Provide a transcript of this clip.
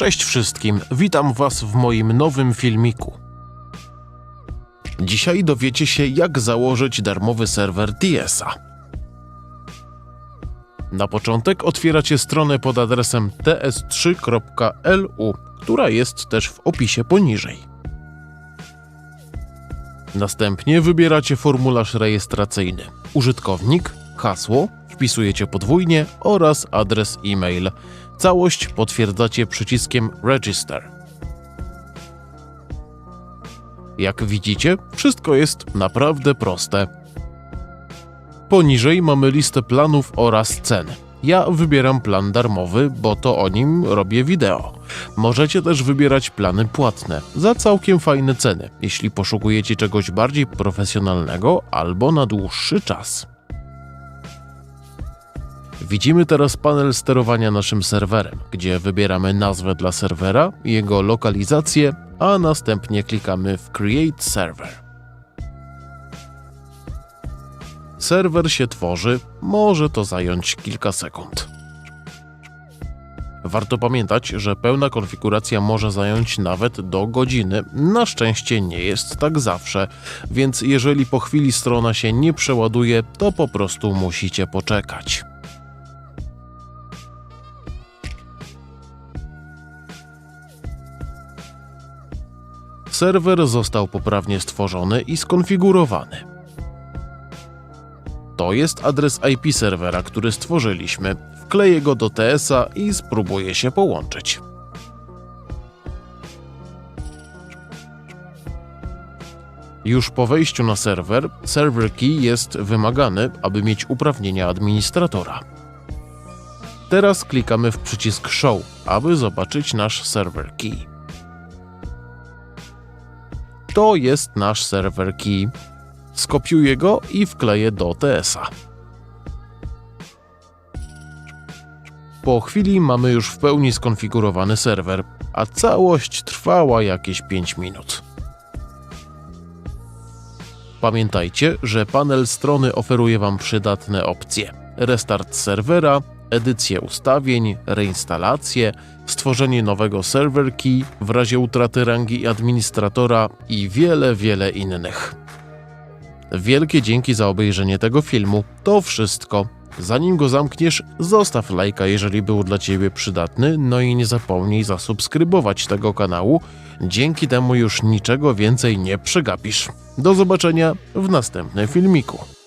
Cześć wszystkim, witam Was w moim nowym filmiku. Dzisiaj dowiecie się, jak założyć darmowy serwer TS-a. Na początek otwieracie stronę pod adresem ts3.lu, która jest też w opisie poniżej. Następnie wybieracie formularz rejestracyjny. Użytkownik, hasło, wpisujecie podwójnie oraz adres e-mail. Całość potwierdzacie przyciskiem Register. Jak widzicie, wszystko jest naprawdę proste. Poniżej mamy listę planów oraz cen. Ja wybieram plan darmowy, bo to o nim robię wideo. Możecie też wybierać plany płatne za całkiem fajne ceny, jeśli poszukujecie czegoś bardziej profesjonalnego albo na dłuższy czas. Widzimy teraz panel sterowania naszym serwerem, gdzie wybieramy nazwę dla serwera, jego lokalizację, a następnie klikamy w Create Server. Serwer się tworzy, może to zająć kilka sekund. Warto pamiętać, że pełna konfiguracja może zająć nawet do godziny. Na szczęście nie jest tak zawsze, więc jeżeli po chwili strona się nie przeładuje, to po prostu musicie poczekać. Serwer został poprawnie stworzony i skonfigurowany. To jest adres IP serwera, który stworzyliśmy. Wkleję go do TS-a i spróbuję się połączyć. Już po wejściu na serwer, server key jest wymagany, aby mieć uprawnienia administratora. Teraz klikamy w przycisk Show, aby zobaczyć nasz server key. To jest nasz server key. Skopiuję go i wkleję do TS-a. Po chwili mamy już w pełni skonfigurowany serwer, a całość trwała jakieś 5 minut. Pamiętajcie, że panel strony oferuje Wam przydatne opcje: restart serwera, edycję ustawień, reinstalację, stworzenie nowego server key w razie utraty rangi administratora i wiele, wiele innych. Wielkie dzięki za obejrzenie tego filmu. To wszystko. Zanim go zamkniesz, zostaw lajka, jeżeli był dla Ciebie przydatny, no i nie zapomnij zasubskrybować tego kanału. Dzięki temu już niczego więcej nie przegapisz. Do zobaczenia w następnym filmiku.